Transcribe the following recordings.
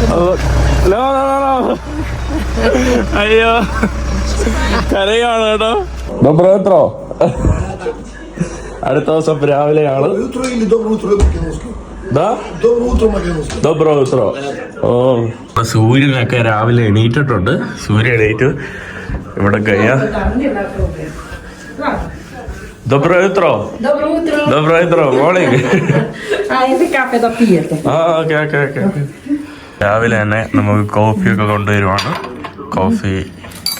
Hello അയ്യോ. കരയാണ് കേട്ടോ. പ്രോ അടുത്ത ദിവസം രാവിലെയാണ്. സൂര്യനൊക്കെ രാവിലെ എണീറ്റിട്ടുണ്ട്. സൂര്യ എണീറ്റ്. ഇവിടെ കഴിയാത്രോ മോളിംഗ് ആ ഓക്കെ ഓക്കെ ഓക്കെ. രാവിലെ തന്നെ നമുക്ക് കോഫിയൊക്കെ കൊണ്ടുവരുവാണ്. Coffee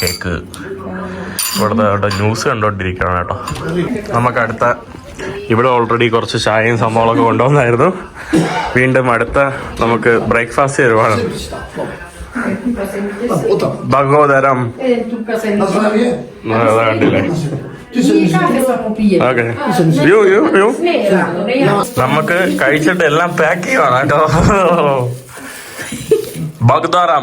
cake. ഇവിടുത്തെ അവിടെ ന്യൂസ് കണ്ടോണ്ടിരിക്കണം കേട്ടോ. നമുക്ക് അടുത്ത ഇവിടെ ഓൾറെഡി കുറച്ച് ചായയും സംഭവങ്ങളൊക്കെ കൊണ്ടുവന്നായിരുന്നു. വീണ്ടും അടുത്ത നമുക്ക് ബ്രേക്ക്ഫാസ്റ്റ് തരുവാണ്. ഭഗവതരം. കണ്ടില്ലേ? ഓക്കെ. നമുക്ക് കഴിച്ചിട്ട് എല്ലാം പാക്ക് ചെയ്യുവാണ് കേട്ടോ. Благодарам.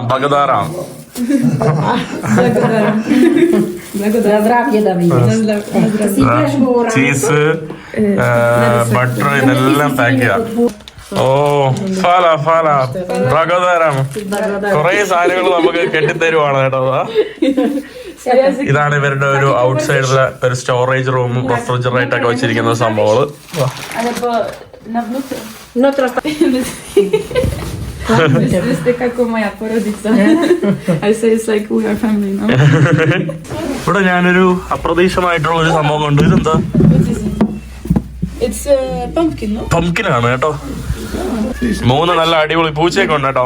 ora. ചീസ് ബട്ടർ ഇതെല്ലാം പാക്ക് ചെയ്യാം. ഓ ഫാല ഫാല. ഭഗതരം കുറെ സാധനങ്ങൾ നമുക്ക് കെട്ടിത്തരുവാണ് കേട്ടോ ഇതാണ് ഇവരുടെ ഒരു ഔട്ട് സൈഡിലെ ഒരു സ്റ്റോറേജ് റൂമും റെഫ്രിജറേറ്റ് ഒക്കെ വെച്ചിരിക്കുന്ന സംഭവങ്ങൾ. Tak, jste jako moja porodice. I say it's like we are family, no? Ivde ഞാനൊരു അപ്രതീക്ഷമായിട്ടുള്ള ഒരു സംഭവം കണ്ടു. ഇതെന്താ? പംകിൻ uh, ആണ് കേട്ടോ. മൂന്ന് നല്ല അടിപൊളി പൂച്ചയൊക്കെ ഉണ്ട് കേട്ടോ.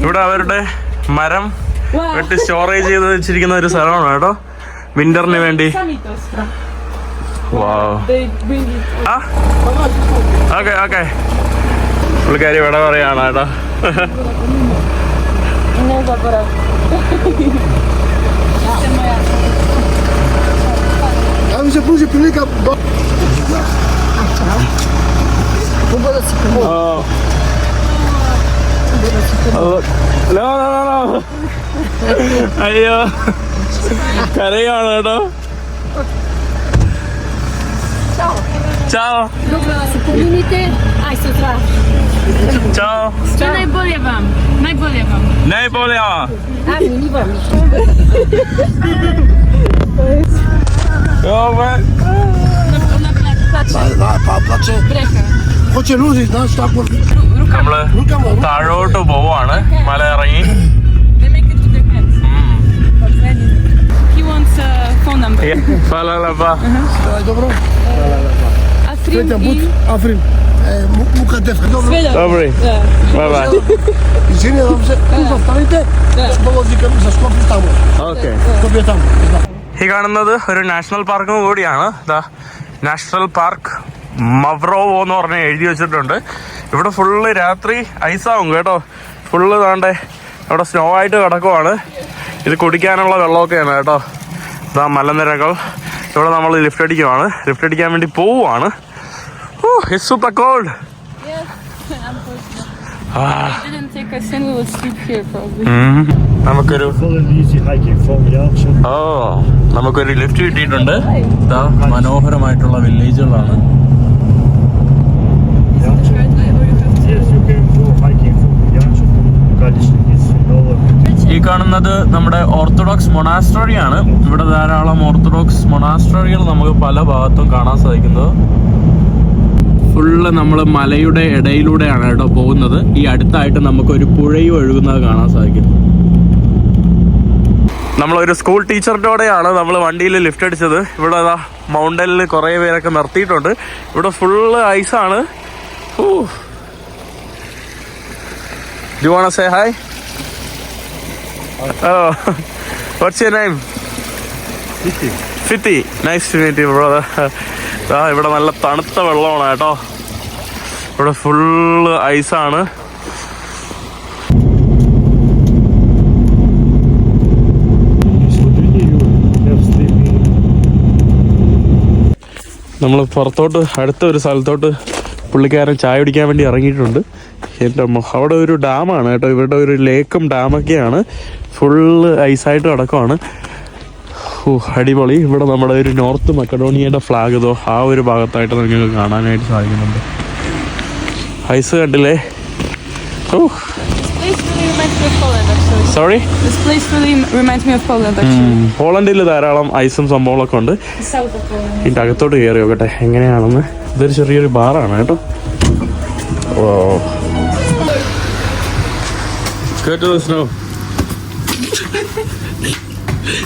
ഇവിടെ അവരുടെ മരം വെട്ടി സ്റ്റോറേജ് ചെയ്ത് വെച്ചിരിക്കുന്ന ഒരു സ്ഥലമാണ് കേട്ടോ. വിന്ററിന് വേണ്ടി. വാവ്. ആ ഓക്കെ ഓക്കെ പുള്ളിക്കാരി ഇവിടെ പറയാണ് കേട്ടോ. Ja mi se pruži prilika do... no, no. ലോ, ലോ. അയ്യോ കരയാണ് കേട്ടോ Ciao. Comunite, aj se tra. Ciao. Co najbolje wam? Najbolje wam. Najbolje. A mi ni vam. Ove. Ona placze. Da, pa plače. Brecha. Hoće nuzi, znaš tako. നമ്മൾ. താഴോട്ട് പോവാണ് മല ഇറങ്ങി Hvala lepa. ഈ കാണുന്നത് ഒരു നാഷണൽ പാർക്കിന് കൂടിയാണ്. നാഷണൽ പാർക്ക് മവറോവോ എന്ന് പറഞ്ഞ എഴുതി വെച്ചിട്ടുണ്ട്. ഇവിടെ ഫുള്ള് രാത്രി ഐസാവും കേട്ടോ. ഫുള്ള് താണ്ടേ അവിടെ സ്നോ ആയിട്ട് കിടക്കുവാണ്. ഇത് കുടിക്കാനുള്ള വെള്ളമൊക്കെയാണ് കേട്ടോ. ഇതാ മലനിരകൾ. ഇവിടെ നമ്മൾ ലിഫ്റ്റ് അടിക്കുവാണ്. ലിഫ്റ്റ് അടിക്കാൻ വേണ്ടി പോവുകയാണ് സൂപ്പർ കോൾഡ്. നമുക്കൊരു. ഓ നമുക്കൊരു ലിഫ്റ്റ് കിട്ടിയിട്ടുണ്ട്. ഇതാ മനോഹരമായിട്ടുള്ള വില്ലേജുകളാണ് Yarcho. Yes, you can go hiking from Yarcho to Kalisz. It's lower. ഈ കാണുന്നത് നമ്മുടെ ഓർത്തഡോക്സ് മൊണാസ്ട്രോറിയാണ്. ഇവിടെ ധാരാളം ഓർത്തഡോക്സ് മൊണാസ്ട്രറികൾ നമുക്ക് പല ഭാഗത്തും കാണാൻ സാധിക്കുന്നത്. ഫുള്ള് നമ്മൾ മലയുടെ ഇടയിലൂടെയാണ് കേട്ടോ പോകുന്നത്. ഈ അടുത്തായിട്ട് നമുക്കൊരു പുഴയും ഒഴുകുന്നത് കാണാൻ സാധിക്കും നമ്മളൊരു സ്കൂൾ ടീച്ചറിന്റെ കൂടെയാണ് നമ്മൾ വണ്ടിയിൽ ലിഫ്റ്റ് അടിച്ചത്. ഇവിടെ അതാ മൗണ്ടനിൽ കുറേ പേരൊക്കെ നിർത്തിയിട്ടുണ്ട്. ഇവിടെ full ഐസാണ്. Do wanna say hi Oh, what's your name? ഫിത്തി nice to meet you brother ഇവിടെ നല്ല തണുത്ത വെള്ളമാണ് കേട്ടോ. ഇവിടെ ഫുള്ള് ഐസാണ്? നമ്മൾ പുറത്തോട്ട് അടുത്ത ഒരു സ്ഥലത്തോട്ട് പുള്ളിക്കാരൻ ചായ കുടിക്കാൻ വേണ്ടി ഇറങ്ങിയിട്ടുണ്ട്. എന്റെ അവിടെ ഒരു ഡാമാണ് കേട്ടോ. ഇവരുടെ ഒരു ലേക്കും ഡാമൊക്കെയാണ്. ഫുള്ള് ഐസായിട്ട് കിടക്കുവാണ് ഓ അടിപൊളി. ഇവിടെ നമ്മുടെ ഒരു നോർത്ത് മക്കഡോണിയയുടെ ഫ്ലാഗ് ഇതോ ആ ഒരു ഭാഗത്തായിട്ട് നിങ്ങൾക്ക് കാണാനായിട്ട് സാധിക്കുന്നുണ്ട്. ഐസ് കണ്ടില്ലേ? Oh This place really reminds me of Poland, actually. Sorry This place really reminds me of Poland, actually. പോളണ്ടിൽ ധാരാളം ഐസും സംഭവങ്ങളൊക്കെ ഉണ്ട് South of Poland. ഇതിന്റെ അകത്തോട്ട് കയറി നോക്കട്ടെ എങ്ങനെയാണെന്ന് ഇതൊരു ചെറിയൊരു ബാറാണ് കേട്ടോ ഓ കേട്ടോ snow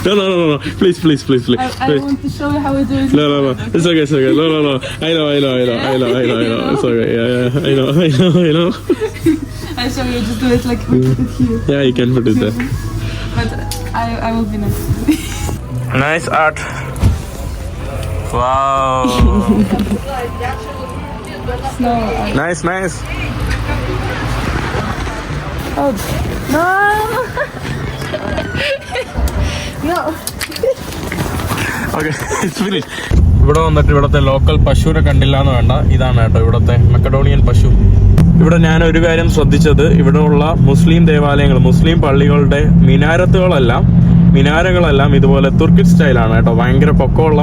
No, no, no, no. Please, please, please, please. I, I please. want to show you how we do it. No, no, no. It's okay, it's okay. No, no, no. I know, I know, I know, I know, I know, I know. It's okay. Yeah, yeah. I know, I know, I know. I show you, just do it like we put it here. Yeah, you can put it there. But I, I will be next. Nice art. Wow. No, I, nice, nice. oh, no! no! okay, it's finished. ഇവിടെ വന്നിട്ട് ഇവിടുത്തെ local പശുവിനെ കണ്ടില്ല എന്ന് വേണ്ട ഇതാണ് കേട്ടോ ഇവിടുത്തെ മെക്കഡോണിയൻ പശു ഇവിടെ ഞാൻ ഒരു കാര്യം ശ്രദ്ധിച്ചത്. ഇവിടെ ഉള്ള മുസ്ലിം ദേവാലയങ്ങൾ മുസ്ലിം പള്ളികളുടെ മിനാരത്തുകളെല്ലാം മിനാരകളെല്ലാം ഇതുപോലെ തുർക്കി സ്റ്റൈലാണ് കേട്ടോ. ഭയങ്കര പൊക്കമുള്ള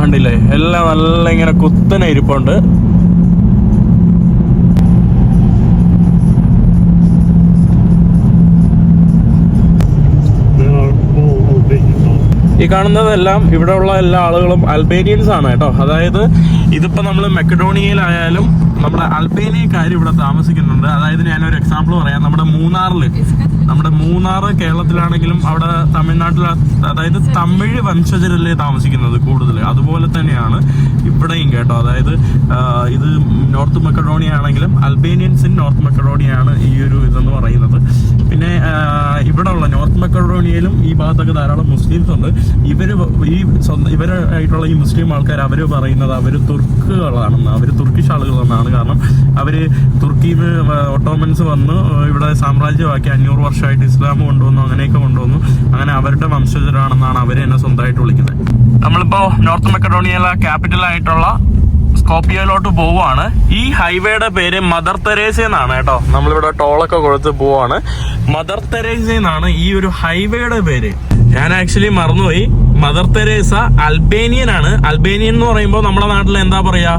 കണ്ടില്ലേ? എല്ലാം നല്ല ഇങ്ങനെ കുത്തനെ ഇരിപ്പുണ്ട്. ഈ കാണുന്നതെല്ലാം ഇവിടെയുള്ള എല്ലാ ആളുകളും അൽബേനിയൻസ് ആണ് കേട്ടോ. അതായത് ഇതിപ്പോ നമ്മൾ മെക്കഡോണിയയിലായാലും നമ്മുടെ അൽബേനിയക്കാർ ഇവിടെ താമസിക്കുന്നുണ്ട്. അതായത് ഞാനൊരു എക്സാമ്പിൾ പറയാം. നമ്മുടെ മൂന്നാറിൽ നമ്മുടെ മൂന്നാർ കേരളത്തിലാണെങ്കിലും അവിടെ തമിഴ്നാട്ടിൽ അതായത് തമിഴ് വംശജരല്ലേ താമസിക്കുന്നത് കൂടുതൽ അതുപോലെ തന്നെയാണ് ഇവിടെയും കേട്ടോ. അതായത് ഇത് നോർത്ത് മെക്കഡോണിയ ആണെങ്കിലും അൽബേനിയൻസ് ഇൻ നോർത്ത് മെക്കഡോണിയ ആണ് ഈ ഒരു ഇതെന്ന് പറയുന്നത്. പിന്നെ ഇവിടെ ഉള്ള നോർത്ത് മെക്കഡോണിയയിലും ഈ ഭാഗത്തൊക്കെ ധാരാളം മുസ്ലിംസ് ഉണ്ട്. ഇവർ ഈ സ്വന്തം ഇവരായിട്ടുള്ള ഈ മുസ്ലിം ആൾക്കാർ അവർ പറയുന്നത് അവർ തുർക്കുകളാണെന്ന്. അവർ തുർക്കിഷ് ആളുകളെന്നാണ് കാരണം അവർ തുർക്കിയിൽ നിന്ന് ഒട്ടോമൻസ് വന്ന് ഇവിടെ സാമ്രാജ്യമാക്കി അഞ്ഞൂറ് വർഷമായിട്ട് ഇസ്ലാം കൊണ്ടുവന്നു അങ്ങനെയൊക്കെ കൊണ്ടുവന്നു. അങ്ങനെ അവരുടെ വംശജരാണെന്നാണ് അവർ എന്നെ സ്വന്തമായിട്ട് വിളിക്കുന്നത്. നമ്മളിപ്പോൾ നോർത്ത് മെക്കഡോണിയയിലെ ക്യാപിറ്റൽ ആയിട്ടുള്ള സ്കോപ്പിയോയിലോട്ട് പോവാണ് ഈ ഹൈവേയുടെ പേര് മദർ തെരേസ എന്നാണ് കേട്ടോ. നമ്മളിവിടെ ടോളൊക്കെ കൊടുത്ത് പോവാണ് മദർ തെരേസ എന്നാണ് ഈ ഒരു ഹൈവേയുടെ പേര്. ഞാൻ ആക്ച്വലി മറന്നുപോയി. മദർ തെരേസ അൽബേനിയൻ ആണ്. അൽബേനിയൻ എന്ന് പറയുമ്പോൾ നമ്മുടെ നാട്ടിൽ എന്താ പറയാ?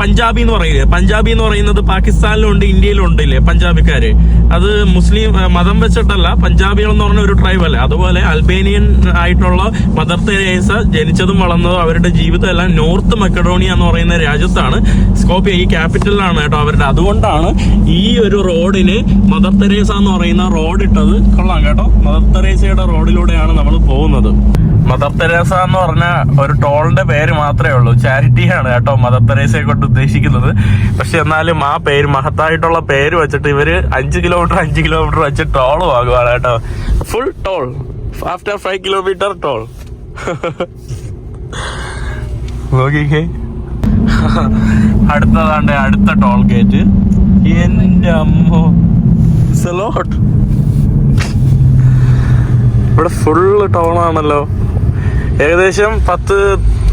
പഞ്ചാബി എന്ന് പറയില്ലേ? പഞ്ചാബി എന്ന് പറയുന്നത് പാകിസ്ഥാനിലും ഉണ്ട് ഇന്ത്യയിലും ഉണ്ട് ഇല്ലേ പഞ്ചാബിക്കാര്? അത് മുസ്ലിം മതം വെച്ചിട്ടല്ല പഞ്ചാബികൾ എന്ന് പറഞ്ഞ ഒരു ട്രൈബ് അല്ലേ? അതുപോലെ അൽബേനിയൻ ആയിട്ടുള്ള മദർ തെരേസ ജനിച്ചതും വളർന്നതും അവരുടെ ജീവിതം എല്ലാം നോർത്ത് മക്കഡോണിയ എന്ന് പറയുന്ന രാജ്യത്താണ്. സ്കോപ്പിയ ഈ ക്യാപിറ്റലാണ് കേട്ടോ അവരുടെ. അതുകൊണ്ടാണ് ഈ ഒരു റോഡിന് മദർ തെരേസ എന്ന് പറയുന്ന റോഡ് ഇട്ടത്. കൊള്ളാം കേട്ടോ. മദർ തെരേസയുടെ റോഡിലൂടെയാണ് നമ്മൾ പോകുന്നത്. മദർ തെരേസ എന്ന് പറഞ്ഞ ഒരു ടോളിന്റെ പേര് മാത്രമേ ഉള്ളൂ. ചാരിറ്റിയാണ് കേട്ടോ മദർ തെരേസയെ കൊണ്ട് ഉദ്ദേശിക്കുന്നത്. പക്ഷെ എന്നാലും ആ പേര് മഹത്തായിട്ടുള്ള പേര് വെച്ചിട്ട് ഇവർ അഞ്ച് കിലോമീറ്റർ അഞ്ച് കിലോമീറ്റർ വെച്ച് ടോൾ വാങ്ങുവാണ് കേട്ടോ. Full toll after five kilometre toll നോക്കിക്കേ. അടുത്തതാണ്ട് അടുത്ത ടോൾ ഗേറ്റ് എന്റെ അമ്മോ. ഇവിടെ ഫുള്ള് ടോളാണല്ലോ ഏകദേശം പത്ത്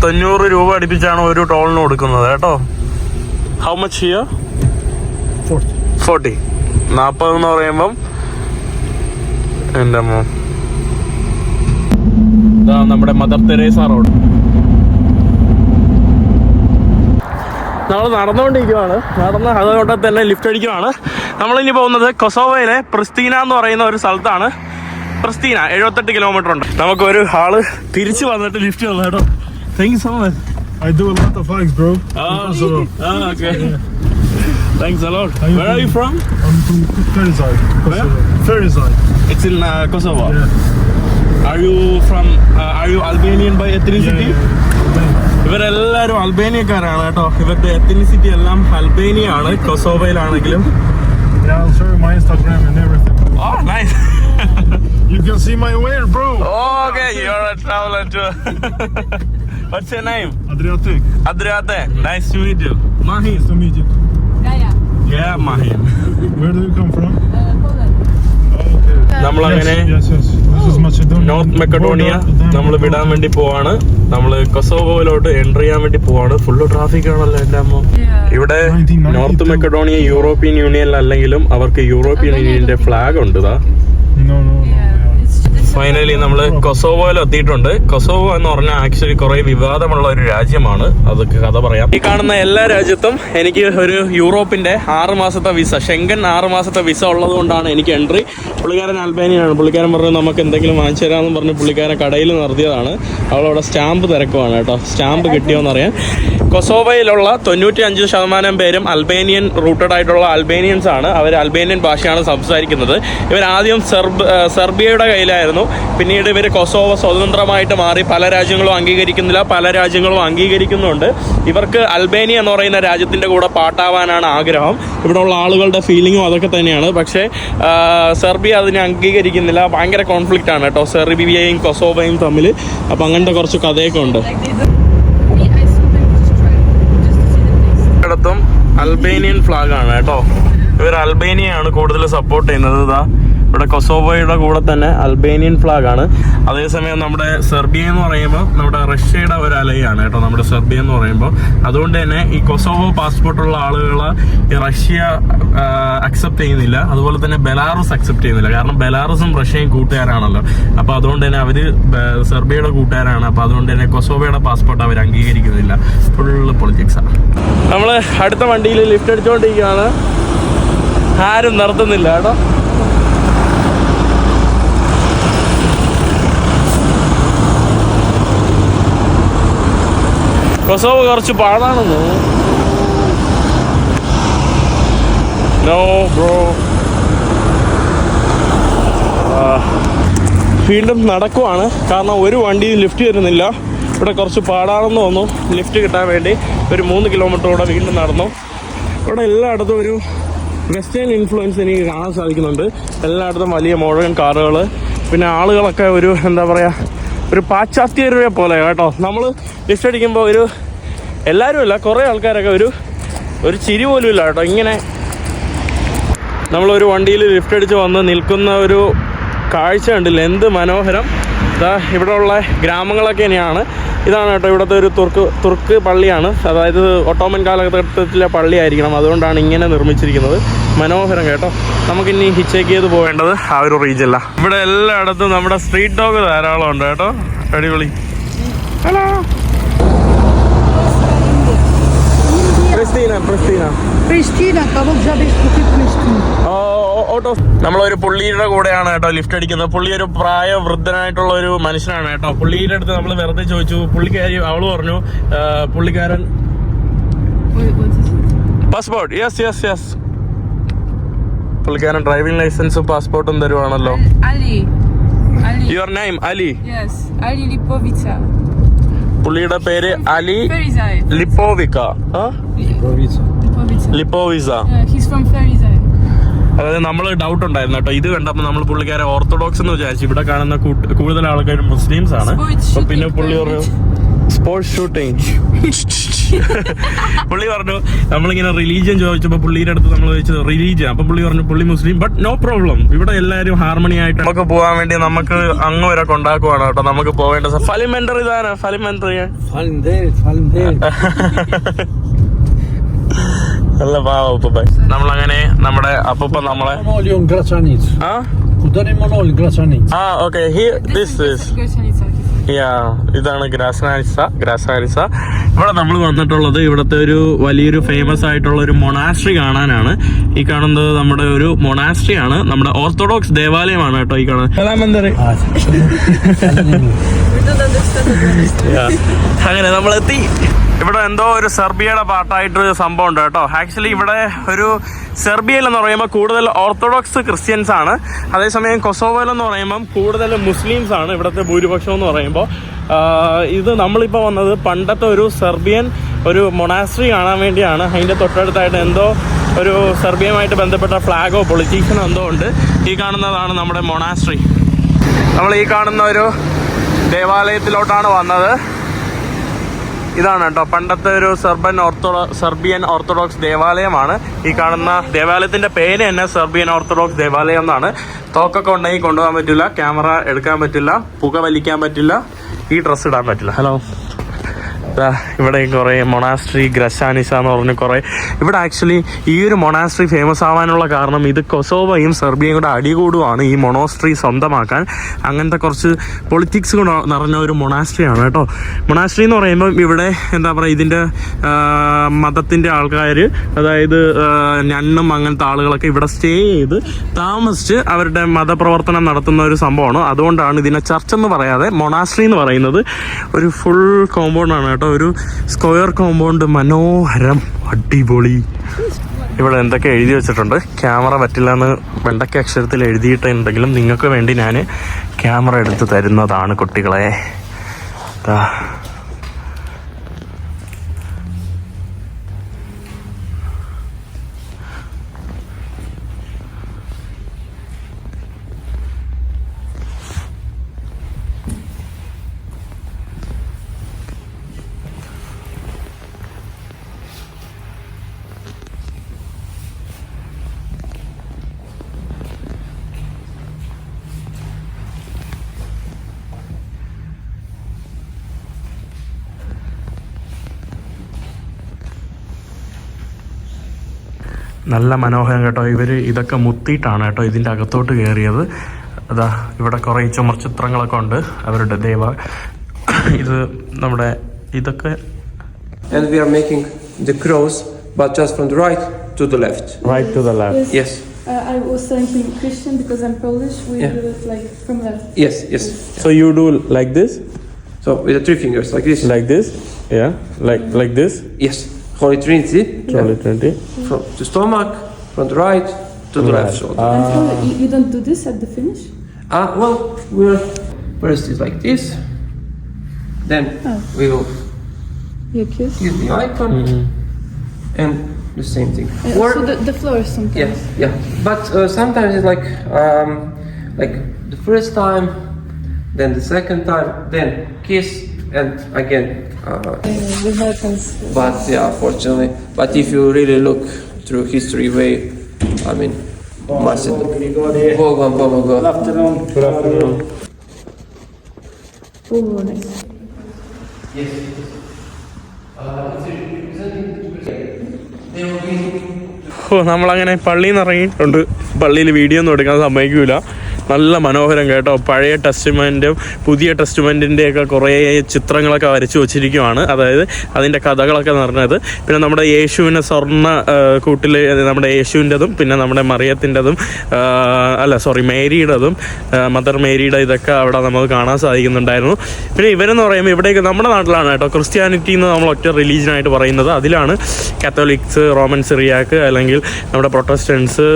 തൊണ്ണൂറ് രൂപ അടുപ്പിച്ചാണ് ഒരു ടോളിന് കൊടുക്കുന്നത് കേട്ടോ. How much here 40. ഫോർട്ടി നാൽപ്പത് എന്ന് പറയുമ്പം എന്റെ അമ്മ ഇതാ നമ്മുടെ മദർ തെരേസ റോഡ്. നമ്മൾ നടന്നുകൊണ്ടിരിക്കുവാണ്. നടന്ന് അതുകൊണ്ട് തന്നെ ലിഫ്റ്റ് അടിക്കുവാണ്. നമ്മളിനി പോകുന്നത് കൊസോവയിലെ പ്രിസ്തീന എന്ന് പറയുന്ന ഒരു സ്ഥലത്താണ്. പ്രസ്തീന എഴുപത്തെട്ട് കിലോമീറ്റർ ഉണ്ട്. നമുക്ക് ഒരു ഹാൾ തിരിച്ചു വന്നിട്ട് ലിഫ്റ്റ് വന്നു കേട്ടോ. Thank you so much I do lot of flights bro ah so ah okay thanks a lot where are you from I am from Ferizaj Ferizaj it's in Kosovo are you from are you Albanian by ethnicity ഇവരെല്ലാരും അൽബേനിയക്കാരാണ് കേട്ടോ. ഇവരുടെ ethnicity എല്ലാം Albania ആണ് കൊസോവയിലാണെങ്കിലും. Yeah, I'll You can see my wear, bro. Okay you are a traveller too what's your name Adriatic. Adriatic nice to meet you Mahi Nice to meet you. Gaia, yeah Mahi Where do you come from? uh, Poland. Oh, okay. നമ്മളങ്ങനെ Yes, yes, yes. This is Macedonia. North Macedonia നമ്മൾ വിടാൻ വേണ്ടി പോവാണ് നമ്മൾ കൊസോവോയിലോട്ട് enter ചെയ്യാൻ വേണ്ടി പോവാണ് full traffic ആണല്ലോ എന്റെ അമ്മ Yeah. ഇവിടെ 1992. നോർത്ത് മെക്കഡോണിയ യൂറോപ്യൻ യൂണിയനിൽ അല്ലെങ്കിലും അവർക്ക് യൂറോപ്യൻ യൂണിയന്റെ ഫ്ലാഗ് ഉണ്ട് ഫൈനലി നമ്മൾ കൊസോവോയിൽ എത്തിയിട്ടുണ്ട്. കൊസോവോ എന്ന് പറഞ്ഞാൽ ആക്ച്വലി കുറെ വിവാദമുള്ള ഒരു രാജ്യമാണ്. അതൊക്കെ കഥ പറയാം. ഈ കാണുന്ന എല്ലാ രാജ്യത്തും എനിക്ക് ഒരു യൂറോപ്പിന്റെ ആറ് മാസത്തെ വിസ ഷെങ്കൻ ആറ് മാസത്തെ വിസ ഉള്ളത് കൊണ്ടാണ് എനിക്ക് എൻട്രി. പുള്ളിക്കാരൻ അൽബേനിയാണ് പുള്ളിക്കാരൻ പറഞ്ഞു നമുക്ക് എന്തെങ്കിലും വാങ്ങിച്ചു തരാമെന്ന് പറഞ്ഞ് പുള്ളിക്കാരൻ കടയിൽ നിർത്തിയതാണ്. അവളവിടെ സ്റ്റാമ്പ് തിരക്കുവാണ് കേട്ടോ. സ്റ്റാമ്പ് കിട്ടിയോന്ന് അറിയാൻ കൊസോവയിലുള്ള തൊണ്ണൂറ്റി അഞ്ച് ശതമാനം പേരും അൽബേനിയൻ റൂട്ടഡ് ആയിട്ടുള്ള അൽബേനിയൻസ് ആണ് അവർ അൽബേനിയൻ ഭാഷയാണ് സംസാരിക്കുന്നത്. ഇവർ ആദ്യം സെർബ് സെർബിയയുടെ കയ്യിലായിരുന്നു. പിന്നീട് ഇവർ കൊസോവോ സ്വതന്ത്രമായിട്ട് മാറി പല രാജ്യങ്ങളും അംഗീകരിക്കുന്നില്ല പല രാജ്യങ്ങളും അംഗീകരിക്കുന്നുണ്ട്. ഇവർക്ക് അൽബേനിയ എന്ന് പറയുന്ന രാജ്യത്തിന്റെ കൂടെ പാട്ടാവാനാണ് ആഗ്രഹം. ഇവിടെയുള്ള ആളുകളുടെ ഫീലിങ്ങും അതൊക്കെ തന്നെയാണ്. പക്ഷേ സെർബിയ അതിനെ അംഗീകരിക്കുന്നില്ല. ഭയങ്കര കോൺഫ്ലിക്റ്റ് ആണ് കേട്ടോ. സെർബിയയും കൊസോവയും തമ്മിൽ. അപ്പം അങ്ങനത്തെ കുറച്ച് കഥയൊക്കെ ഉണ്ട്. ഇടത്തും അൽബേനിയൻ ഫ്ലാഗ് ആണ് കേട്ടോ. ഇവർ അൽബേനിയയാണ് കൂടുതൽ സപ്പോർട്ട് ചെയ്യുന്നത്. ഇതാ. ഇവിടെ കൊസോവോയുടെ കൂടെ തന്നെ അൽബേനിയൻ ഫ്ലാഗ് ആണ്. അതേസമയം നമ്മുടെ സെർബിയ എന്ന് പറയുമ്പോൾ നമ്മുടെ റഷ്യയുടെ ഒരു അലയാണ് കേട്ടോ നമ്മുടെ സെർബിയ എന്ന് പറയുമ്പോൾ. അതുകൊണ്ട് തന്നെ ഈ കൊസോവോ പാസ്പോർട്ടുള്ള ആളുകൾ ഈ റഷ്യ അക്സെപ്റ്റ് ചെയ്യുന്നില്ല. അതുപോലെ തന്നെ ബെലാറസ് അക്സെപ്റ്റ് ചെയ്യുന്നില്ല. കാരണം ബെലാറസും റഷ്യയും കൂട്ടുകാരാണല്ലോ. അപ്പോൾ അതുകൊണ്ട് തന്നെ അവർ സെർബിയയുടെ കൂട്ടുകാരാണ്. അപ്പോൾ അതുകൊണ്ട് തന്നെ കൊസോവയുടെ പാസ്പോർട്ട് അവർ അംഗീകരിക്കുന്നില്ല. ഫുള്ള് ആണ് നമ്മൾ അടുത്ത വണ്ടിയിൽ ലിഫ്റ്റ് അടിച്ചുകൊണ്ടിരിക്കുകയാണ് ആരും നിർത്തുന്നില്ല കേട്ടോ. കൊസോവ് കുറച്ച് പാടാണെന്ന് നോ ബ്രോ വീണ്ടും നടക്കുവാണ്. കാരണം ഒരു വണ്ടിയും ലിഫ്റ്റ് വരുന്നില്ല ഇവിടെ കുറച്ച് പാടാണെന്ന് തോന്നുന്നു. ലിഫ്റ്റ് കിട്ടാൻ വേണ്ടി ഒരു മൂന്ന് കിലോമീറ്റർ കൂടെ വീണ്ടും നടന്നു. ഇവിടെ എല്ലായിടത്തും ഒരു വെസ്റ്റേൺ ഇൻഫ്ലുവൻസ് എനിക്ക് കാണാൻ സാധിക്കുന്നുണ്ട്. എല്ലായിടത്തും വലിയ മുഴുവൻ കാറുകൾ പിന്നെ ആളുകളൊക്കെ ഒരു എന്താ പറയുക ഒരു പാശ്ചാത്യരെ പോലെ കേട്ടോ. നമ്മൾ ലിഫ്റ്റ് അടിക്കുമ്പോൾ ഒരു എല്ലാവരും അല്ല കുറേ ആൾക്കാരൊക്കെ ഒരു ഒരു ചിരി പോലും ഇല്ല കേട്ടോ. ഇങ്ങനെ നമ്മളൊരു വണ്ടിയിൽ ലിഫ്റ്റ് അടിച്ച് വന്ന് നിൽക്കുന്ന ഒരു കാഴ്ച കണ്ടില്ല? എന്ത് മനോഹരം. ഇതാ ഇവിടെയുള്ള ഗ്രാമങ്ങളൊക്കെ തന്നെയാണ് ഇതാണ് കേട്ടോ ഇവിടുത്തെ ഒരു തുർക്ക് തുർക്ക് പള്ളിയാണ്. അതായത് ഒട്ടോമൻ കാലഘട്ടത്തിലെ പള്ളിയായിരിക്കണം. അതുകൊണ്ടാണ് ഇങ്ങനെ നിർമ്മിച്ചിരിക്കുന്നത്. മനോഹരം കേട്ടോ. നമുക്കിനി ഹിച്ചേക്ക് ചെയ്ത് പോകേണ്ടത് ആ ഒരു റീജിയല്ല ഇവിടെ എല്ലായിടത്തും നമ്മുടെ സ്ട്രീറ്റ് ഡോഗ് ധാരാളം ഉണ്ട് കേട്ടോ. അടിപൊളി. ഹലോ. ക്രിസ്റ്റീന പ്രിസ്റ്റീന പ്രിസ്റ്റീന ഓ, ഓട്ടോ നമ്മളൊരു പുള്ളിയുടെ കൂടെയാണ് കേട്ടോ ലിഫ്റ്റ് അടിക്കുന്നത്. പുള്ളി ഒരു പ്രായ വൃദ്ധനായിട്ടുള്ള ഒരു മനുഷ്യനാണ് കേട്ടോ. പുള്ളിയുടെ അടുത്ത് നമ്മൾ വെറുതെ ചോദിച്ചു. പുള്ളിക്കാരി അവൾ പറഞ്ഞു. പുള്ളിക്കാരൻ? പാസ്പോർട്ട് യെസ് യെസ് യെസ് പുള്ളിക്കാരൻ ഡ്രൈവിംഗ് ലൈസൻസും പാസ്പോർട്ടും തരുവാണല്ലോ. Your name Ali Lipovica. പുള്ളിയുടെ പേര് Ali. ലിപ്പോവിക്ക Lipovica. ലിപ്പോവിസ Yeah, he's from Ferizaj. അതായത് നമ്മൾ ഡൗട്ട് ഉണ്ടായിരുന്നു കേട്ടോ. ഇത് കണ്ടപ്പോൾ നമ്മൾ പുള്ളിക്കാരെ ഓർത്തഡോക്സ് എന്ന് വിചാരിച്ചു. ഇവിടെ കാണുന്ന കൂടുതൽ ആൾക്കാരും മുസ്ലിംസ് ആണ്. പിന്നെ പുള്ളി പറഞ്ഞു സ്പോർട്സ് ഷൂട്ടിങ് പുള്ളി പറഞ്ഞു നമ്മളിങ്ങനെ റിലീജിയൻ ചോദിച്ചപ്പോൾ പുള്ളിയുടെ അടുത്ത് നമ്മൾ ചോദിച്ചത് റിലീജിയൻ അപ്പൊ പുള്ളി പറഞ്ഞു പുള്ളി മുസ്ലിം ബട്ട് നോ പ്രോബ്ലം ഇവിടെ എല്ലാവരും ഹാർമണി ആയിട്ട് നമുക്ക് പോകാൻ വേണ്ടി നമുക്ക് അങ്ങ് വരെ കൊണ്ടാക്കുവാണ് കേട്ടോ. നമുക്ക് പോവേണ്ട ഫലിമെന്ററി ഇതാണ് ഫലിമെന്ററി നല്ല പാവ അപ്പൂപ്പൻ. നമ്മളങ്ങനെ നമ്മുടെ അപ്പൂപ്പ നമ്മളെ. ആ? Okay this. യാ ഇതാണ് ഗ്രാസനാരിസ ഗ്രാസനാരിസ ഇവിടെ നമ്മൾ വന്നിട്ടുള്ളത് ഇവിടുത്തെ ഒരു വലിയൊരു ഫേമസ് ആയിട്ടുള്ള ഒരു മൊണാസ്ട്രി കാണാനാണ്. ഈ കാണുന്നത് നമ്മുടെ ഒരു മൊണാസ്ട്രി ആണ്. നമ്മുടെ ഓർത്തഡോക്സ് ദേവാലയമാണ് കേട്ടോ ഈ കാണുന്നത്. അങ്ങനെ നമ്മൾ എത്തി ഇവിടെ എന്തോ ഒരു സെർബിയയുടെ പാട്ടായിട്ട് സംഭവം ഉണ്ട് കേട്ടോ. ആക്ച്വലി ഇവിടെ ഒരു സെർബിയയിൽ എന്ന് പറയുമ്പോൾ കൂടുതൽ ഓർത്തഡോക്സ് ക്രിസ്ത്യൻസ് ആണ്. അതേസമയം കൊസോവോയിൽ എന്ന് പറയുമ്പം കൂടുതൽ മുസ്ലിംസ് ആണ് ഇവിടുത്തെ ഭൂരിപക്ഷം എന്ന് പറയുമ്പോൾ. ഇത് നമ്മളിപ്പോൾ വന്നത് പണ്ടത്തെ ഒരു സെർബിയൻ ഒരു മൊണാസ്ട്രി കാണാൻ വേണ്ടിയാണ്. അതിന്റെ തൊട്ടടുത്തായിട്ട് എന്തോ ഒരു സെർബിയയുമായിട്ട് ബന്ധപ്പെട്ട ഫ്ലാഗോ പൊളിറ്റീഷ്യനോ എന്തോ ഉണ്ട്. ഈ കാണുന്നതാണ് നമ്മുടെ മൊണാസ്ട്രി നമ്മൾ ഈ കാണുന്ന ഒരു ദേവാലയത്തിലോട്ടാണ് വന്നത്. ഇതാണ് കേട്ടോ. പണ്ടത്തെ ഒരു സെർബൻ ഓർത്തഡോ സെർബിയൻ ഓർത്തഡോക്സ് ദേവാലയമാണ്. ഈ കാണുന്ന ദേവാലയത്തിന്റെ പേര് തന്നെ സെർബിയൻ ഓർത്തഡോക്സ് ദേവാലയം എന്നാണ്. തോക്കൊക്കെ ഉണ്ടെങ്കിൽ കൊണ്ടുപോകാൻ പറ്റില്ല ക്യാമറ എടുക്കാൻ പറ്റില്ല പുക വലിക്കാൻ പറ്റില്ല ഈ ഡ്രസ്സ് ഇടാൻ പറ്റില്ല. ഹലോ ഇവിടെ കുറേ മൊണാസ്ട്രി ഗ്രശാനിസ എന്ന് പറഞ്ഞ് കുറേ. ഇവിടെ ആക്ച്വലി ഈ ഒരു മൊണാസ്ട്രി ഫേമസ് ആവാനുള്ള കാരണം ഇത് കൊസോവയും സെർബിയയും കൂടെ അടികൂടുവാണ് ഈ മൊണോസ്ട്രി സ്വന്തമാക്കാൻ. അങ്ങനത്തെ കുറച്ച് പൊളിറ്റിക്സ് കൂടെ നിറഞ്ഞ ഒരു മൊണാസ്ട്രി ആണ് കേട്ടോ. മൊണാസ്ട്രി എന്ന് പറയുമ്പോൾ ഇവിടെ എന്താ പറയുക ഇതിന്റെ മതത്തിന്റെ ആൾക്കാർ അതായത് ഞണ്ണും അങ്ങനത്തെ ആളുകളൊക്കെ ഇവിടെ സ്റ്റേ ചെയ്ത് താമസിച്ച് അവരുടെ മതപ്രവർത്തനം നടത്തുന്ന ഒരു സംഭവമാണ്. അതുകൊണ്ടാണ് ഇതിനെ ചർച്ച് എന്ന് പറയാതെ മൊണാസ്ട്രി എന്ന് പറയുന്നത് ഒരു ഫുൾ കോമ്പൗണ്ട് ആണ് കേട്ടോ. ഒരു സ്ക്വയർ കോമ്പൗണ്ട് മനോഹരം അടിപൊളി. ഇവിടെ എന്തൊക്കെ എഴുതി വെച്ചിട്ടുണ്ട്? ക്യാമറ പറ്റില്ല എന്ന് വെണ്ടക്ക അക്ഷരത്തിൽ എഴുതിയിട്ടുണ്ടെങ്കിലും നിങ്ങൾക്ക് വേണ്ടി ഞാൻ ക്യാമറ എടുത്ത് തരുന്നതാണ് കുട്ടികളെ. നല്ല മനോഹരം കേട്ടോ ഇവർ ഇതൊക്കെ മുത്തിയിട്ടാണ് കേട്ടോ ഇതിന്റെ അകത്തോട്ട് കയറിയത് അതാ ഇവിടെ കുറേ ചുമർ ചിത്രങ്ങളൊക്കെ ഉണ്ട് അവരുടെ ദേവ ഇത് നമ്മുടെ ഇതൊക്കെ and we are making the cross, but just from the right to the left. Right to the left. Yes, Uh, I was thinking Christian because I'm Polish. We Yeah. do it like from left. yes, yes. So you do like this? So with the three fingers like this. Like this? Yeah. Like like this? Yes, Holy Trinity. Holy Trinity. From the stomach, from the right to the right. left shoulder. Ah. You, you don't do this at the finish? Ah, well, we're first is like this. Then oh. we will you kiss. use the icon mm -hmm. and the same thing. Or, so the, the floor sometimes. Yes, yeah, yeah. But uh, sometimes it's like um, like the first time, then the second time, then kiss, and again. Uh, Uh, it happens. but yeah, fortunately. But if you really look through history way, I mean, Oh. ഓ നമ്മളങ്ങനെ പള്ളിയിൽ നിന്ന് ഇറങ്ങിയിട്ടുണ്ട് പള്ളിയിൽ video ഒന്നും എടുക്കാൻ സമ്മതിക്കൂല നല്ല മനോഹരം കേട്ടോ. പഴയ ടെസ്റ്റ്മെന്റും പുതിയ ടെസ്റ്റ്മെന്റിന്റെ ഒക്കെ കുറേ ചിത്രങ്ങളൊക്കെ വരച്ചു വച്ചിരിക്കുവാണ്. അതായത് അതിന്റെ കഥകളൊക്കെ നിറഞ്ഞത് പിന്നെ നമ്മുടെ യേശുവിനെ സ്വർണ കൂട്ടിൽ നമ്മുടെ യേശുവിന്റെതും പിന്നെ നമ്മുടെ മറിയത്തിന്റെതും അല്ല സോറി മേരിയുടേതും മദർ മേരിയുടെ ഇതൊക്കെ അവിടെ നമുക്ക് കാണാൻ സാധിക്കുന്നുണ്ടായിരുന്നു. പിന്നെ ഇവരെന്ന് പറയുമ്പോൾ ഇവിടേക്ക് നമ്മുടെ നാട്ടിലാണ് കേട്ടോ. ക്രിസ്ത്യാനിറ്റി എന്ന് നമ്മൾ ഒറ്റ റിലീജിയനായിട്ട് പറയുന്നത്. അതിലാണ് കാത്തോലിക്സ് റോമൻ സിറിയാക്ക് അല്ലെങ്കിൽ നമ്മുടെ പ്രൊട്ടസ്റ്റൻസ്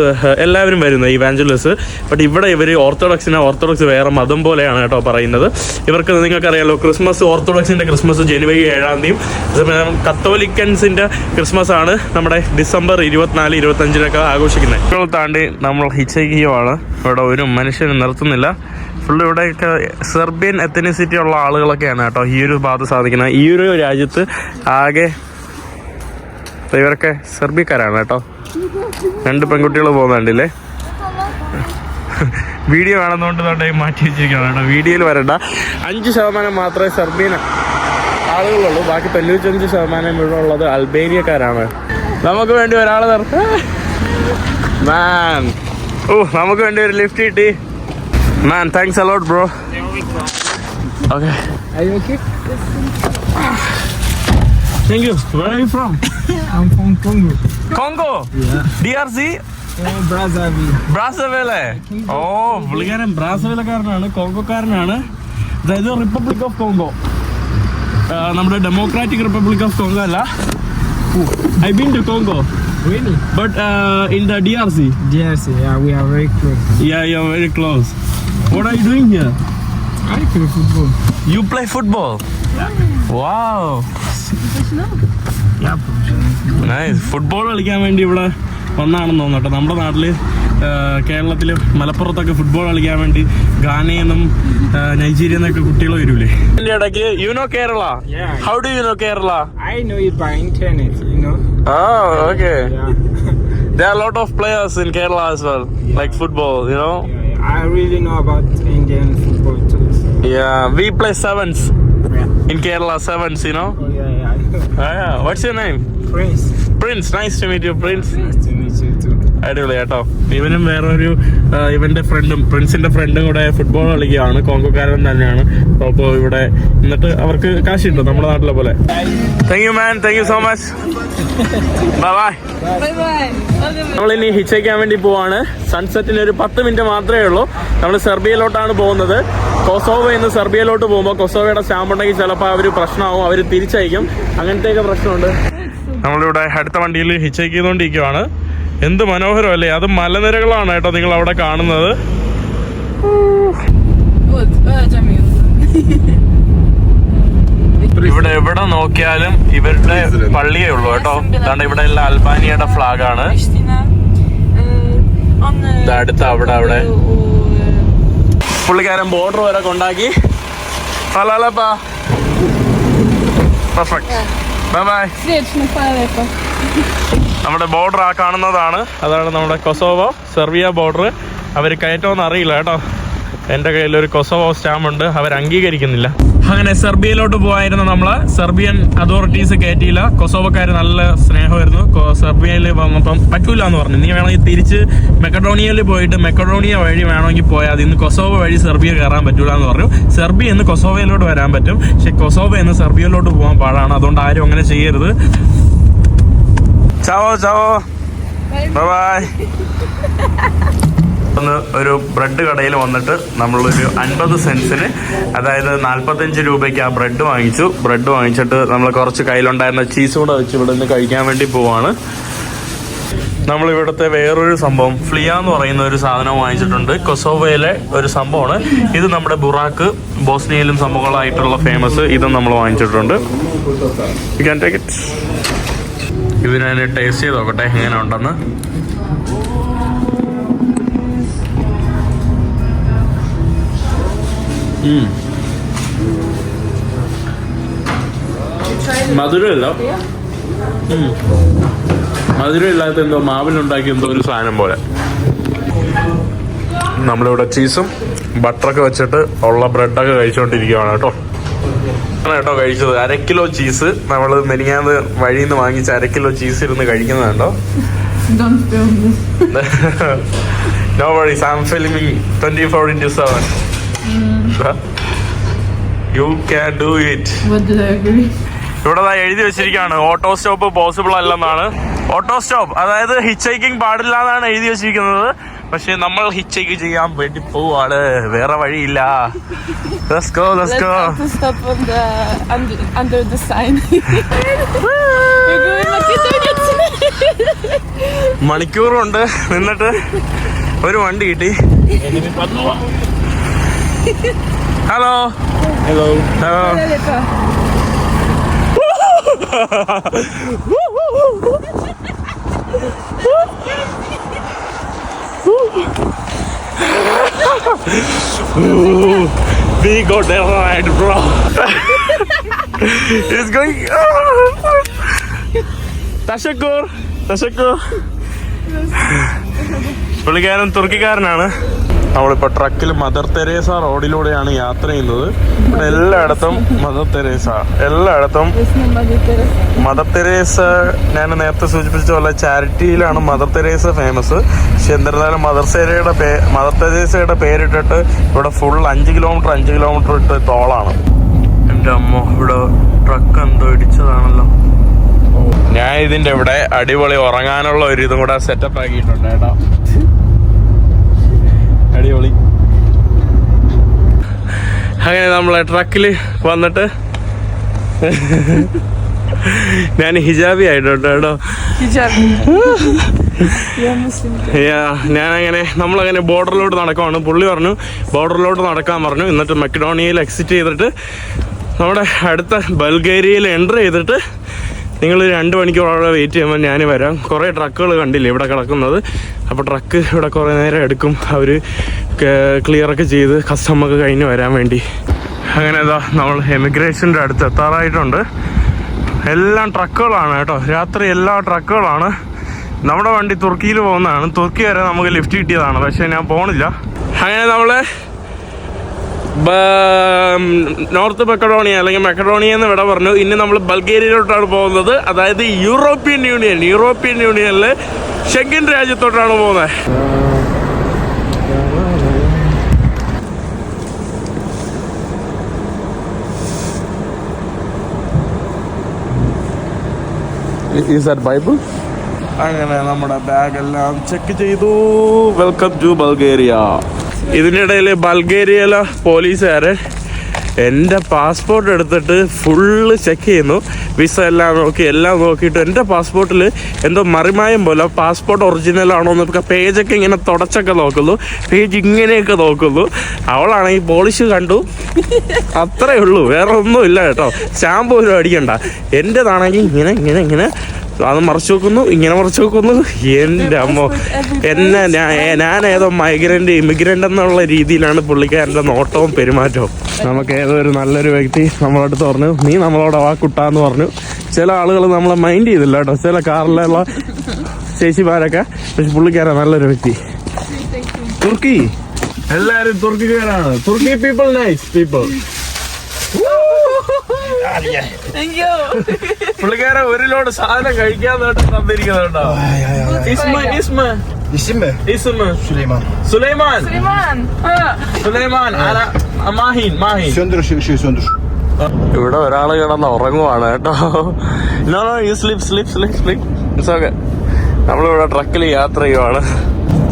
എല്ലാവരും വരുന്നത് ഇവാഞ്ചലസ് ബട്ട് ഇവിടെ ഇവർ ഓർത്തഡോക്സിനെ ഓർത്തഡോക്സ് വേറെ മതം പോലെയാണ് കേട്ടോ പറയുന്നത്. ഇവർക്ക് നിങ്ങൾക്കറിയാലോ ക്രിസ്മസ് ഓർത്തഡോക്സിന്റെ ക്രിസ്മസ് ജനുവരി ഏഴാം തീയതി. കത്തോലിക്കൻസിന്റെ ക്രിസ്മസ് ആണ് നമ്മുടെ ഡിസംബർ ഇരുപത്തിനാല് ഇരുപത്തഞ്ചിനൊക്കെ ആഘോഷിക്കുന്നത്. ഇപ്പോൾ താണ്ടി നമ്മൾ ഹിച്ചയ്ക്കുവാണ് ഇവിടെ ഒരു മനുഷ്യനെ നിർത്തുന്നില്ല. ഫുൾ ഇവിടെയൊക്കെ സെർബിയൻ എത്തനിസിറ്റി ഉള്ള ആളുകളൊക്കെയാണ് കേട്ടോ ഈ ഒരു ഭാഗത്ത് സാധിക്കുന്നത്. ഈ ഒരു രാജ്യത്ത് ആകെ ഇവരൊക്കെ സെർബിക്കാരാണ് കേട്ടോ. രണ്ട് പെൺകുട്ടികൾ പോകുന്നുണ്ടല്ലേ വീഡിയോ കാണുന്നതുകൊണ്ട് മാറ്റി വെച്ചിരിക്കണം കേട്ടോ. വീഡിയോയിൽ വരണ്ട. അഞ്ച് ശതമാനം മാത്രമേ സെർബിയൻ ആളുകളുള്ളൂ. ബാക്കി തൊണ്ണൂറ്റഞ്ച് ശതമാനം ഇവിടെ ഉള്ളത് അൽബേനിയക്കാരാണ്. നമുക്ക് വേണ്ടി ഒരാൾ നിർത്ത. മാൻ ഓ നമുക്ക് വേണ്ടി ഒരു ലിഫ്റ്റ് കിട്ടി. Man thanks a lot bro okay? Thank you where are you from I'm from Congo. Congo D R C. Brazzaville ഓ പുള്ളിക്കാരൻ ബ്രാസവേലക്കാരനാണ് കോങ്കോക്കാരനാണ്. അതായത് റിപ്പബ്ലിക് ഓഫ് കോങ്കോ നമ്മുടെ ഡെമോക്രാറ്റിക് റിപ്പബ്ലിക് ഓഫ് കോങ്കോ അല്ല. I been to Congo Really? But in the D R C DRC, yeah, we are very close. Yeah you are very close what are you doing here I play football. You play football wow Yeah, professional. Nice football കളിക്കാൻ വേണ്ടി ഇവിടെ വന്നാണെന്ന് തോന്നുന്നു കേട്ടോ നമ്മുടെ നാട്ടിൽ കേരളത്തിൽ മലപ്പുറത്തൊക്കെ football കളിക്കാൻ വേണ്ടി ഗാനയിൽ നിന്നും നൈജീരിയ നിന്നൊക്കെ കുട്ടികൾ വരൂലേ ഇതിന്റെ ഇടയ്ക്ക് you know Kerala Yeah. How do you know Kerala I know it by internet, you know. Ah okay There are a lot of players in Kerala as well, like football, you know. I really know about Indian football too. so- Yeah, we play sevens Yeah. in Kerala, sevens, you know. Oh, yeah, yeah. What's your name Prince. Prince nice to meet you Prince. അടിപൊളി കേട്ടോ. ഇവനും വേറൊരു ഇവന്റെ ഫ്രണ്ടും പ്രിൻസിന്റെ ഫ്രണ്ടും കൂടെ football കളിക്കുകയാണ്. കോങ്കോക്കാരൻ തന്നെയാണ്. അപ്പോൾ ഇവിടെ എന്നിട്ട് അവർക്ക് കാശ് കിട്ടും നമ്മുടെ നാട്ടിലെ പോലെ? Thank you man thank you so much bye ഇനി ഹിച്ചയ്ക്കാൻ വേണ്ടി പോവാണ്. സൺസെറ്റിന് ഒരു പത്ത് മിനിറ്റ് മാത്രമേ ഉള്ളൂ. നമ്മൾ സെർബിയയിലോട്ടാണ് പോകുന്നത്. കൊസോവ എന്ന് സെർബിയയിലോട്ട് പോകുമ്പോൾ കൊസോവയുടെ സ്റ്റാമ്പ് ഉണ്ടെങ്കിൽ ചിലപ്പോൾ അവർ പ്രശ്നമാവും. അവർ തിരിച്ചയക്കും. അങ്ങനത്തെയൊക്കെ പ്രശ്നമുണ്ട്. നമ്മളിവിടെ അടുത്ത വണ്ടിയിൽ ഹിച്ചേക്ക് ചെയ്തുകൊണ്ടിരിക്കുവാണ് എന്ത് മനോഹരമല്ലേ? അത് മലനിരകളാണ് കേട്ടോ നിങ്ങൾ അവിടെ കാണുന്നത്. ഇവിടെ എവിടെ നോക്കിയാലും ഇവരുടെ പള്ളിയേ ഉള്ളൂ കേട്ടോ. അതാണ് ഇവിടെ എല്ലാം അൽബാനിയയുടെ ഫ്ലാഗ് ആണ് അടുത്ത അവിടെ അവിടെ. പുള്ളിക്കാരൻ ബോർഡർ വരെ കൊണ്ടാക്കി. ഫലാലപ്പാ പെർഫെക്റ്റ് ബൈ ബൈ. നമ്മുടെ ബോർഡർ ആ കാണുന്നതാണ്. അതാണ് നമ്മുടെ കൊസോവോ സെർബിയ ബോർഡർ അവർ കയറ്റോന്ന് അറിയില്ല കേട്ടോ. എന്റെ കയ്യിൽ ഒരു കൊസോവോ സ്റ്റാമ്പ് ഉണ്ട്. അവർ അംഗീകരിക്കുന്നില്ല. അങ്ങനെ സെർബിയയിലോട്ട് പോവായിരുന്നു നമ്മൾ സെർബിയൻ അതോറിറ്റീസ് കയറ്റിയില്ല. കൊസോവക്കാർ നല്ല സ്നേഹമായിരുന്നു. സെർബിയയിൽ വന്നപ്പം പറ്റൂല എന്ന് പറഞ്ഞു. നീ വേണമെങ്കിൽ തിരിച്ച് മെക്കഡോണിയയിൽ പോയിട്ട് മെക്കഡോണിയ വഴി വേണമെങ്കിൽ പോയാൽ ഇന്ന് കൊസോവ വഴി സെർബിയ കയറാൻ പറ്റൂല എന്ന് പറഞ്ഞു. സെർബിയ എന്ന് കൊസോവയിലോട്ട് വരാൻ പറ്റും. പക്ഷെ കൊസോവ എന്ന് സെർബിയയിലോട്ട് പോകാൻ പാടാണ്. അതുകൊണ്ട് ആരും അങ്ങനെ ചെയ്യരുത്. ചാവോ ചാവോ. Bye bye. ഒന്ന് ഒരു ബ്രെഡ് കടയിൽ വന്നിട്ട് നമ്മളൊരു അൻപത് സെൻസിന് അതായത് നാൽപ്പത്തഞ്ച് രൂപയ്ക്ക് ആ ബ്രെഡ് വാങ്ങിച്ചു. ബ്രെഡ് വാങ്ങിച്ചിട്ട് നമ്മൾ കുറച്ച് കയ്യിലുണ്ടായിരുന്ന ചീസ് കൂടെ വെച്ച് ഇവിടെ നിന്ന് കഴിക്കാൻ വേണ്ടി പോവാണ്. നമ്മൾ ഇവിടുത്തെ വേറൊരു സംഭവം. ഫ്ലിയ എന്ന് പറയുന്ന ഒരു സാധനം വാങ്ങിച്ചിട്ടുണ്ട്. കൊസോവയിലെ ഒരു സംഭവമാണ്. ഇത് നമ്മുടെ ബുറാക്ക് ബോസ്നിയയിലും സംഭവങ്ങളായിട്ടുള്ള ഫേമസ് ഇതും നമ്മൾ വാങ്ങിച്ചിട്ടുണ്ട്. ക്യാൻ ടേക്ക് ഇറ്റ് ടേസ്റ്റ് ചെയ്ത് നോക്കട്ടെ എങ്ങനെ ഉണ്ടെന്ന് മധുരമില്ല. മധുരമില്ലാത്ത എന്തോ മാവിലുണ്ടാക്കിയ എന്തോ ഒരു സാധനം പോലെ. നമ്മളിവിടെ ചീസും ബട്ടറൊക്കെ വെച്ചിട്ട് ഉള്ള ബ്രെഡൊക്കെ കഴിച്ചുകൊണ്ടിരിക്കുകയാണ് കേട്ടോ. ആണ് കേട്ടോ കഴിച്ചത്. അര കിലോ ചീസ് നമ്മൾ മെനിങ്ങാന്ന് വഴിയിൽ നിന്ന് വാങ്ങിച്ച അര കിലോ ചീസ് ഇരുന്ന് കഴിക്കുന്നതുണ്ടോ. നോ വഴി Sam am twenty four into seven you can do it What did I agree? ഇവിടെ എഴുതി വെച്ചിരിക്കുകയാണ്. ഓട്ടോ സ്റ്റോപ്പ് പോസിബിൾ അല്ലെന്നാണ്. ഓട്ടോ സ്റ്റോപ്പ് അതായത് ഹിച്ച് ഹൈക്കിംഗ് പാടില്ല എന്നാണ് എഴുതി വെച്ചിരിക്കുന്നത്. പക്ഷെ നമ്മൾ ഹിച്ച് ഹൈക്ക് ചെയ്യാൻ വേണ്ടി പോവാണ്. വേറെ വഴിയില്ല. Let's go, let's Let's go. have to stop on the under, under the sign. We're going Macedonia മണിക്കൂറുണ്ട്. നിന്നിട്ട് ഒരു വണ്ടി കിട്ടി. Hello hello hello We got a ride, bro. It's going. തശക്കൂർ തശക്കൂർ. പുള്ളിക്കാരൻ തുർക്കിക്കാരനാണ്. നമ്മളിപ്പോ ട്രക്കിൽ മദർ തെരേസ റോഡിലൂടെയാണ് യാത്ര ചെയ്യുന്നത്. ഇവിടെ എല്ലായിടത്തും മദർ തെരേസ. എല്ലായിടത്തും മദർ തെരേസ ഞാൻ നേരത്തെ സൂചിപ്പിച്ച പോലെ ചാരിറ്റിയിലാണ് മദർ തെരേസ ഫേമസ് പക്ഷെ എന്നിരുന്നാലും മദർ തെരേസയുടെ പേ മദർ തെരേസയുടെ പേരിട്ടിട്ട് ഇവിടെ ഫുൾ അഞ്ച് കിലോമീറ്റർ അഞ്ച് കിലോമീറ്റർ ഇട്ട് ടോളാണ് എന്റെ അമ്മ ഇവിടെ ട്രക്ക് എന്തോ ഇടിച്ചതാണല്ലോ. ഞാൻ ഇതിന്റെ ഇവിടെ അടിപൊളി ഉറങ്ങാനുള്ള ഒരു ഇതും കൂടെ സെറ്റപ്പ് ആക്കിയിട്ടുണ്ട് കേട്ടോ. അടിപൊളി. അങ്ങനെ നമ്മളെ ട്രക്കിൽ വന്നിട്ട് ഞാൻ ഹിജാബി ആയിട്ടുണ്ട് കേട്ടോ. ഞാനങ്ങനെ നമ്മളങ്ങനെ ബോർഡറിലോട്ട് നടക്കുവാണ്. പുള്ളി പറഞ്ഞു ബോർഡറിലോട്ട് നടക്കാൻ പറഞ്ഞു. എന്നിട്ട് മെക്കഡോണിയയിൽ എക്സിറ്റ് ചെയ്തിട്ട് നമ്മുടെ അടുത്ത ബൾഗേരിയയിൽ എന്റർ ചെയ്തിട്ട് നിങ്ങൾ രണ്ട് മണിക്കൂർ വെയിറ്റ് ചെയ്യുമ്പോൾ ഞാൻ വരാം. കുറേ ട്രക്കുകൾ കണ്ടില്ലേ ഇവിടെ കിടക്കുന്നത്? അപ്പോൾ ട്രക്ക് ഇവിടെ കുറേ നേരം എടുക്കും. അവർ ക്ലിയറൊക്കെ ചെയ്ത് കസ്റ്റമൊക്കെ കഴിഞ്ഞ് വരാൻ വേണ്ടി. അങ്ങനെ ഇതാ നമ്മൾ എമിഗ്രേഷന്റെ അടുത്ത് എത്താറായിട്ടുണ്ട്. എല്ലാം ട്രക്കുകളാണ് കേട്ടോ. രാത്രി എല്ലാ ട്രക്കുകളാണ് നമ്മുടെ വണ്ടി തുർക്കിയിൽ പോകുന്നതാണ്. തുർക്കി വരെ നമുക്ക് ലിഫ്റ്റ് കിട്ടിയതാണ്. പക്ഷേ ഞാൻ പോണില്ല. അങ്ങനെ നമ്മൾ നോർത്ത് മെക്കഡോണിയ അല്ലെങ്കിൽ മെക്കഡോണിയ എന്ന് ഇവിടെ പറഞ്ഞു. ഇനി നമ്മൾ ബൾഗേരിയയിലോട്ടാണ് പോകുന്നത്. അതായത് യൂറോപ്യൻ യൂണിയൻ യൂറോപ്യൻ യൂണിയനിലെ ഷെങ്കിൻ രാജ്യത്തോട്ടാണ് പോകുന്നത്. ഈസ് ദാറ്റ് ബൈബിൾ അങ്ങനെ നമ്മുടെ ബാഗ് എല്ലാം ചെക്ക് ചെയ്തു. വെൽക്കം ടു ബൾഗേറിയ ഇതിന്റെ ഇടയിൽ ബൾഗേറിയയിലെ പോലീസുകാരൻ എന്റെ പാസ്പോർട്ട് എടുത്തിട്ട് ഫുള്ള് ചെക്ക് ചെയ്യുന്നു. വിസ എല്ലാം നോക്കി എല്ലാം നോക്കിയിട്ട് എന്റെ പാസ്പോർട്ടിൽ എന്തോ മറിമായം പോലെ പാസ്പോർട്ട് ഒറിജിനൽ ആണോ എന്നൊക്കെ പേജൊക്കെ ഇങ്ങനെ തുടച്ചൊക്കെ നോക്കുന്നു. പേജ് ഇങ്ങനെയൊക്കെ നോക്കുന്നു. അവളാണെങ്കിൽ പോളിഷ് കണ്ടു. അത്രേ ഉള്ളൂ. വേറെ ഒന്നും ഇല്ല കേട്ടോ. ഷാമ്പു ഒരു അടിക്കണ്ട. എന്റെതാണെങ്കിൽ ഇങ്ങനെ ഇങ്ങനെ ഇങ്ങനെ അത് മറച്ചു വെക്കുന്നു ഇങ്ങനെ മറച്ചു വെക്കുന്നു. എന്റെ അമ്മ എന്നെ ഞാൻ ഞാൻ ഏതോ മൈഗ്രന്റ് ഇമിഗ്രന്റ് എന്നുള്ള രീതിയിലാണ് പുള്ളിക്കാരന്റെ നോട്ടവും പെരുമാറ്റവും. നമുക്ക് ഏതോ ഒരു നല്ലൊരു വ്യക്തി നമ്മളടുത്ത് പറഞ്ഞു നീ നമ്മളോട് ആ കുട്ടാന്ന് പറഞ്ഞു. ചില ആളുകൾ നമ്മളെ മൈൻഡ് ചെയ്തില്ല കേട്ടോ. ചില കാറിലുള്ള ചേച്ചിമാരൊക്കെ പക്ഷെ പുള്ളിക്കാരൻ നല്ലൊരു വ്യക്തി. തുർക്കി. എല്ലാരും തുർക്കിക്കാരാണ്. തുർക്കി പീപ്പിൾ നൈസ് പീപ്പിൾ പുള്ളിക്കാരൻ ഒരു ലോഡ് സാധനം കഴിക്കാൻ നേട്ടം തന്നിരിക്കുന്നുണ്ടോ? ഇസ്മ ഇസ്മ. സുലൈമാൻ. സുലൈമാൻ! സുലൈമാൻ. ആരാ? മാഹിൻ മാഹിൻ. ഇവിടെ ഒരാൾ കിടന്ന് ഉറങ്ങുവാണ് കേട്ടോ. No no you slip slip slip sleep it's okay നമ്മളിവിടെ ട്രക്കിൽ യാത്ര ചെയ്യുവാണ്.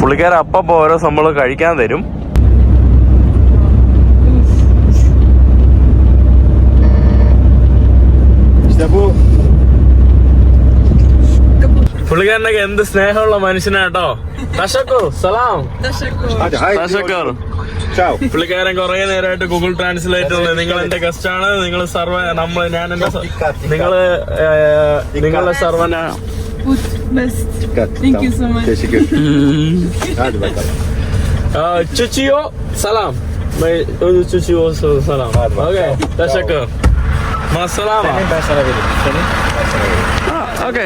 പുള്ളിക്കാരൻ അപ്പം ഓരോ സംഭവം കഴിക്കാൻ തരും. പുള്ളിക്കാരനൊക്കെ എന്ത് സ്നേഹമുള്ള മനുഷ്യനാട്ടോ സലാം. തഷക്കർ Ciao. പുള്ളിക്കാരൻ കുറെ നേരമായിട്ട് ഗൂഗിൾ ട്രാൻസ്ലേറ്റ് ഉള്ളത് നിങ്ങൾ എന്റെ ഗസ്റ്റ് ആണ്. നിങ്ങൾ സർവ നമ്മൾ ഞാൻ എന്റെ നിങ്ങൾ നിങ്ങളുടെ സർവന. ചുച്ചിയോ സലാം. ചുച്ചിയോ സലാം. ഓക്കെ തഷക്കർ മസലാമ ഓക്കെ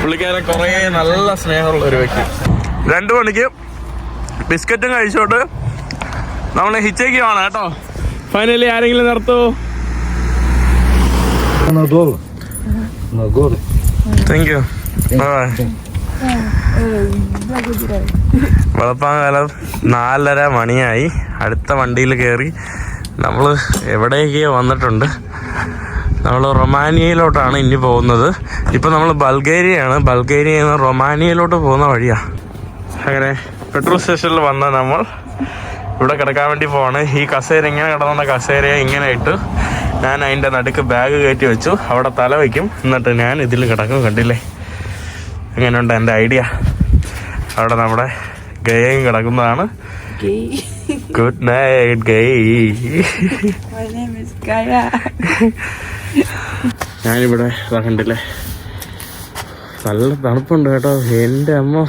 പുള്ളിക്കാരൻ കുറേ നല്ല സ്നേഹമുള്ള ഒരു വ്യക്തി രണ്ടു മണിക്ക് ബിസ്ക്കറ്റും കഴിച്ചോട്ട് നമ്മൾ ഹിച്ചേക്കുവാണ് കേട്ടോ ഫൈനലി ആരെങ്കിലും നിർത്തൂ താങ്ക് യു വെളുപ്പാങ്കാലം നാലര മണിയായി അടുത്ത വണ്ടിയിൽ കയറി നമ്മൾ എവിടെയൊക്കെയോ വന്നിട്ടുണ്ട്? നമ്മൾ റൊമാനിയയിലോട്ടാണ് ഇനി പോകുന്നത്. ഇപ്പം നമ്മൾ ബൾഗേരിയയാണ്. ബൾഗേരിയയിൽ നിന്ന് റൊമാനിയയിലോട്ട് പോകുന്ന വഴിയാണ് അങ്ങനെ പെട്രോൾ സ്റ്റേഷനിൽ വന്ന നമ്മൾ ഇവിടെ കിടക്കാൻ വേണ്ടി പോവാണ്. ഈ കസേര ഇങ്ങനെ കിടന്ന കസേരയെ ഇങ്ങനെ ഇട്ട് ഞാൻ അതിന്റെ നടുക്ക് ബാഗ് കയറ്റി വെച്ചു. അവിടെ തല വയ്ക്കും എന്നിട്ട് ഞാൻ ഇതിൽ കിടക്കും. കണ്ടില്ലേ? അങ്ങനെയുണ്ട് എന്റെ ഐഡിയ? അവിടെ നമ്മുടെ ഗയയും കിടക്കുന്നതാണ്. Good night, gay. My name is Gaia. ഞാനിവിടെ ഇതാ കണ്ടില്ലേ നല്ല തണുപ്പുണ്ട് കേട്ടോ എന്റെ അമ്മ